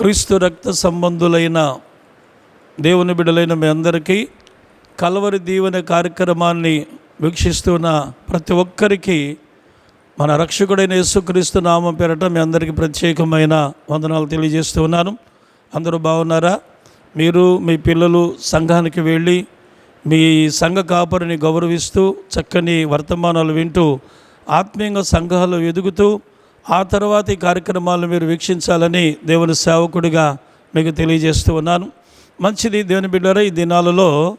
క్రీస్తు రక్త సంబంధులైన దేవుని బిడ్డలైన మీ అందరికీ కలవరి దీవెన కార్యక్రమాన్ని వీక్షిస్తున్న ప్రతి ఒక్కరికి మన రక్షకుడైన యేసుక్రీస్తు నామం పేరట మీ అందరికీ ప్రత్యేకమైన వందనాలు తెలియజేస్తూ ఉన్నాను. అందరూ బాగున్నారా? మీరు మీ పిల్లలు సంఘానికి వెళ్ళి మీ సంఘ కాపరిని గౌరవిస్తూ చక్కని వర్తమానాలు వింటూ ఆత్మీయంగా సంఘాలు ఎదుగుతూ ఆ తర్వాత ఈ కార్యక్రమాలను మీరు వీక్షించాలని దేవుని సేవకుడిగా మీకు తెలియజేస్తూ ఉన్నాను. మంచిది దేవుని బిడ్డరా ఈ దినాలలో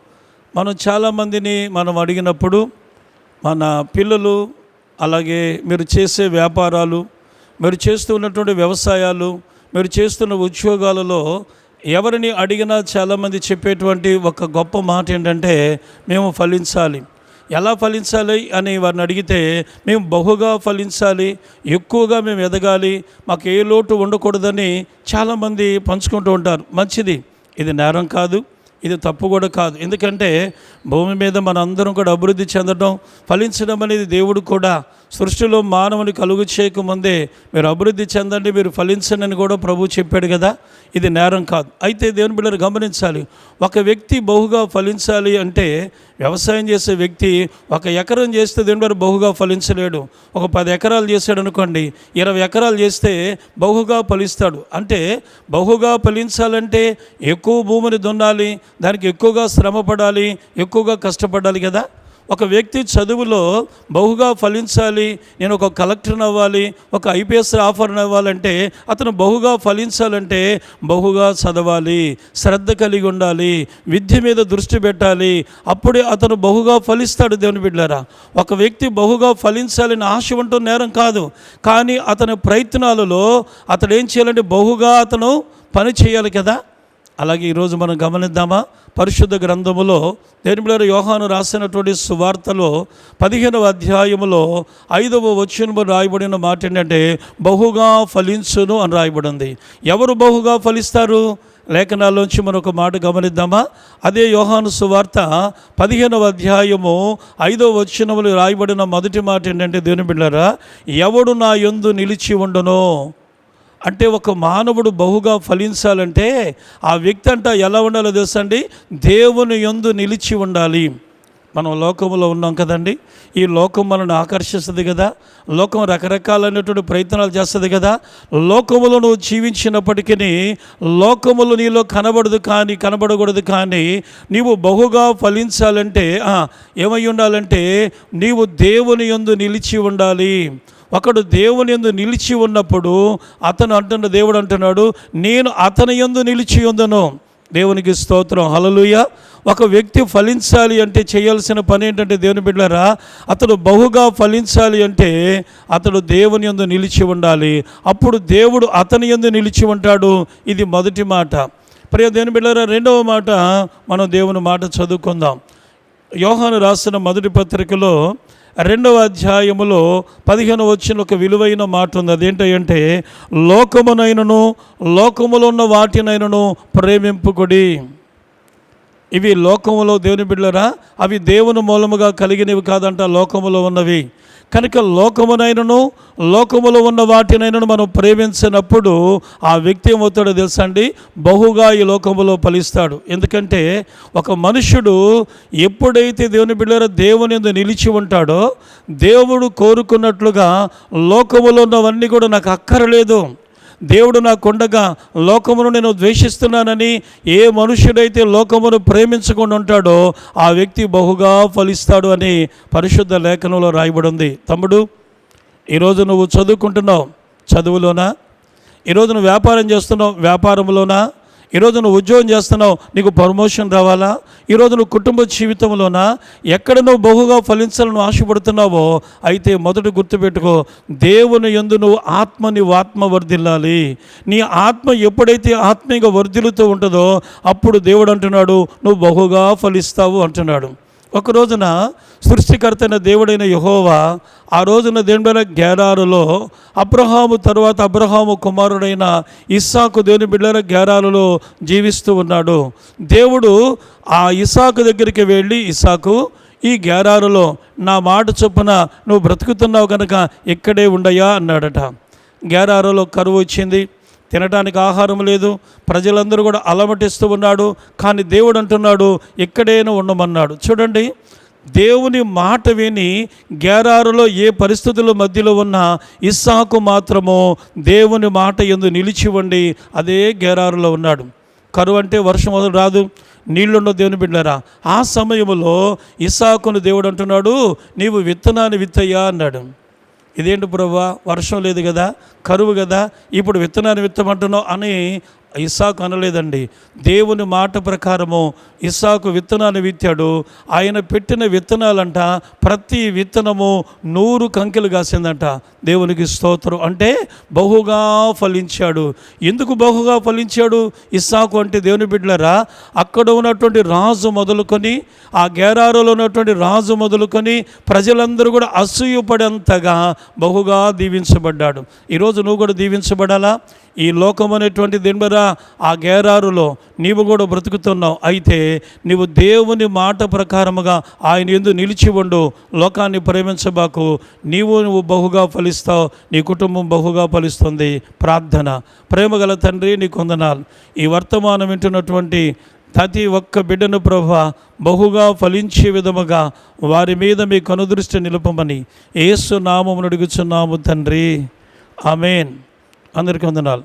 మనం చాలామందిని మనం అడిగినప్పుడు మన పిల్లలు అలాగే మీరు చేసే వ్యాపారాలు మీరు చేస్తూ ఉన్నటువంటి వ్యవసాయాలు మీరు చేస్తున్న ఉద్యోగాలలో ఎవరిని అడిగినా చాలామంది చెప్పేటువంటి ఒక గొప్ప మాట ఏంటంటే మేము ఫలించాలి. ఎలా ఫలించాలి అని వారిని అడిగితే మేము బహుగా ఫలించాలి ఎక్కువగా మేము ఎదగాలి మాకు ఏ లోటు ఉండకూడదని చాలామంది పంచుకుంటూ ఉంటారు. మంచిది. ఇది నేరం కాదు ఇది తప్పు కూడా కాదు. ఎందుకంటే భూమి మీద మన అందరం కూడా అభివృద్ధి చెందడం ఫలించడం అనేది దేవుడు కూడా సృష్టిలో మానవుని కలుగు చేయకముందే మీరు అభివృద్ధి చెందండి మీరు ఫలించండి అని కూడా ప్రభు చెప్పాడు కదా. ఇది నేరం కాదు. అయితే దేవుని బిడ్డలు గమనించాలి. ఒక వ్యక్తి బహుగా ఫలించాలి అంటే వ్యవసాయం చేసే వ్యక్తి ఒక ఎకరం చేస్తే దేవుని బిడ్డ బహుగా ఫలించలేడు. ఒక పది ఎకరాలు చేశాడు అనుకోండి ఇరవై ఎకరాలు చేస్తే బహుగా ఫలిస్తాడు. అంటే బహుగా ఫలించాలంటే ఎక్కువ భూమిని దున్నాలి దానికి ఎక్కువగా శ్రమ పడాలి ఎక్కువగా కష్టపడాలి కదా. ఒక వ్యక్తి చదువులో బహుగా ఫలించాలి నేను ఒక కలెక్టర్ అవ్వాలి ఒక ఐపీఎస్ ఆఫర్ అవ్వాలంటే అతను బహుగా ఫలించాలంటే బహుగా చదవాలి శ్రద్ధ కలిగి ఉండాలి విద్య మీద దృష్టి పెట్టాలి. అప్పుడే అతను బహుగా ఫలిస్తాడు దేవుని బిడ్డారా ఒక వ్యక్తి బహుగా ఫలించాలని ఆశ ఉంటూ నేరం కాదు. కానీ అతని ప్రయత్నాలలో అతడు ఏం చేయాలంటే బహుగా అతను పని చేయాలి కదా. అలాగే ఈరోజు మనం గమనిద్దామా? పరిశుద్ధ గ్రంథములో దేనిమిడారు యోహాను రాసినటువంటి సువార్తలో పదిహేనవ అధ్యాయములో ఐదవ వచనము రాయబడిన మాట ఏంటంటే బహుగా ఫలించును అని రాయబడింది. ఎవరు బహుగా ఫలిస్తారు? లేఖనాల్లోంచి మనం ఒక మాట గమనిద్దామా? అదే యోహాను సువార్త పదిహేనవ అధ్యాయము ఐదవ వచనములు రాయబడిన మొదటి మాట ఏంటంటే దేని బిళ్ళరా ఎవడు నా యందు నిలిచి ఉండనో అంటే ఒక మానవుడు బహుగా ఫలించాలంటే ఆ వ్యక్తి అంట ఎలా ఉండాలో తెలుసండి? దేవుని యందు నిలిచి ఉండాలి. మనం లోకంలో ఉన్నాం కదండి. ఈ లోకం మనల్ని ఆకర్షిస్తుంది కదా. లోకం రకరకాలైనటువంటి ప్రయత్నాలు చేస్తుంది కదా. లోకములో నువ్వు జీవించినప్పటికీ లోకములు నీలో కనబడదు కానీ కనబడకూడదు కానీ నీవు బహుగా ఫలించాలంటే ఏమై ఉండాలంటే నీవు దేవుని యందు నిలిచి ఉండాలి. ఒకడు దేవుని యందు నిలిచి ఉన్నప్పుడు అతను అంటున్న దేవుడు అంటున్నాడు నేను అతని యందు నిలిచి ఉందను. దేవునికి స్తోత్రం. హలలుయ ఒక వ్యక్తి ఫలించాలి అంటే చేయాల్సిన పని ఏంటంటే దేవుని బిడ్డరా అతడు బహుగా ఫలించాలి అంటే అతడు దేవుని యందు నిలిచి ఉండాలి. అప్పుడు దేవుడు అతని యందు నిలిచి ఉంటాడు. ఇది మొదటి మాట. ప్రియ దేవుని బిడ్డరా రెండవ మాట మనం దేవుని మాట చదువుకుందాం. యోహాను రాసిన మొదటి పత్రికలో రెండవ అధ్యాయములో పదిహేను వచ్చిన ఒక విలువైన మాట ఉంది. అదేంటంటే లోకమునైనను లోకములో ఉన్న వాటినైనను ప్రేమింపుకుడి. ఇవి లోకములో దేవుని బిడ్డలరా? అవి దేవుని మూలముగా కలిగినవి కాదంట లోకములో ఉన్నవి. కనుక లోకమునైనను లోకములో ఉన్న వాటినైనను మనం ప్రేమించినప్పుడు ఆ వ్యక్తి ఏమవుతాడో తెలుసా అండి? బహుగా ఈ లోకములో ఫలిస్తాడు. ఎందుకంటే ఒక మనుషుడు ఎప్పుడైతే దేవుని బిడ్డల దేవుని యందు నిలిచి ఉంటాడో దేవుడు కోరుకున్నట్లుగా లోకములో ఉన్నవన్నీ కూడా నాకు అక్కరలేదు. దేవుడు నాకుండగా లోకమును నేను ద్వేషిస్తున్నానని ఏ మనుషుడైతే లోకమును ప్రేమించకుండా ఉంటాడో ఆ వ్యక్తి బహుగా ఫలిస్తాడు అని పరిశుద్ధ లేఖనంలో రాయబడింది. తమ్ముడు ఈరోజు నువ్వు చదువుకుంటున్నావు చదువులోనా? ఈరోజు నువ్వు వ్యాపారం చేస్తున్నావు వ్యాపారంలోనా? ఈరోజు నువ్వు ఉద్యోగం చేస్తున్నావు నీకు ప్రమోషన్ రావాలా? ఈరోజు నువ్వు కుటుంబ జీవితంలోన? ఎక్కడ నువ్వు బహుగా ఫలించాలని ఆశపడుతున్నావో అయితే మొదట గుర్తుపెట్టుకో దేవుని ఎందు నువ్వు ఆత్మ నీవు ఆత్మ వర్ధిల్లాలి. నీ ఆత్మ ఎప్పుడైతే ఆత్మీయంగా వర్ధిల్లుతూ ఉంటుందో అప్పుడు దేవుడు అంటున్నాడు నువ్వు బహుగా ఫలిస్తావు అంటున్నాడు. ఒక రోజున సృష్టికర్తైన దేవుడైన యహోవా ఆ రోజున దేవుడైన గేరారులో అబ్రహాము తరువాత అబ్రహాము కుమారుడైన ఇస్సాకు దేవుని బిడ్డల గేరారులో జీవిస్తూ ఉన్నాడు. దేవుడు ఆ ఇసాకు దగ్గరికి వెళ్ళి ఇసాకు ఈ గేరారులో నా మాట చొప్పున నువ్వు బ్రతుకుతున్నావు కనుక ఇక్కడే ఉండయా? అన్నాడట. గేరారులో కరువు వచ్చింది. తినడానికి ఆహారం లేదు. ప్రజలందరూ కూడా అలమటిస్తూ ఉన్నాడు. కానీ దేవుడు అంటున్నాడు ఇక్కడేనే ఉండమన్నాడు. చూడండి దేవుని మాట విని గేరారులో ఏ పరిస్థితుల మధ్యలో ఉన్న ఇస్సాకు మాత్రము దేవుని మాట ఎందు నిలిచి ఉండి అదే గేరారులో ఉన్నాడు. కరువు అంటే వర్షం రాదు. నీళ్ళున్న దేవుని బిడ్డారా ఆ సమయంలో ఇస్సాకును దేవుడు అంటున్నాడు నీవు విత్తనాన్ని విత్తయ్యా అన్నాడు. ఇదేంటి ప్రభా? వర్షం లేదు కదా? కరువు కదా? ఇప్పుడు విత్తనాన్ని విత్తమంటున్నావు అని ఇస్సాకు అనలేదండి. దేవుని మాట ప్రకారము ఇస్సాకు విత్తనాన్ని విత్తాడు. ఆయన పెట్టిన విత్తనాలంట ప్రతి విత్తనము నూరు కంకెలు కాసిందంట. దేవునికి స్తోత్రం. అంటే బహుగా ఫలించాడు. ఎందుకు బహుగా ఫలించాడు? ఇస్సాకు అంటే దేవుని బిడ్డలరా అక్కడ ఉన్నటువంటి రాజు మొదలుకొని ఆ గేరారులో ఉన్నటువంటి రాజు మొదలుకొని ప్రజలందరూ కూడా అసూయపడేంతగా బహుగా దీవించబడ్డాడు. ఈరోజు నువ్వు కూడా దీవించబడాలా? ఈ లోకం అనేటువంటి దింబరా ఆ గేరారులో నీవు కూడా బ్రతుకుతున్నావు. అయితే నీవు దేవుని మాట ప్రకారముగా ఆయన ఎందు నిలిచి ఉండు. లోకాన్ని ప్రేమించబాకు. నీవు నువ్వు బహుగా ఫలిస్తావు. నీ కుటుంబం బహుగా ఫలిస్తుంది. ప్రార్థన. ప్రేమగల తండ్రి నీ కొందనాలు ఈ వర్తమానం వింటున్నటువంటి ప్రతి ఒక్క బిడ్డను ప్రభ బహుగా ఫలించే విధముగా వారి మీద మీ కనుదృష్టి నిలుపమని ఏసు నామమును అడుగుచున్నాము తండ్రి. ఆమెన్. అందరికీ వందనాలు.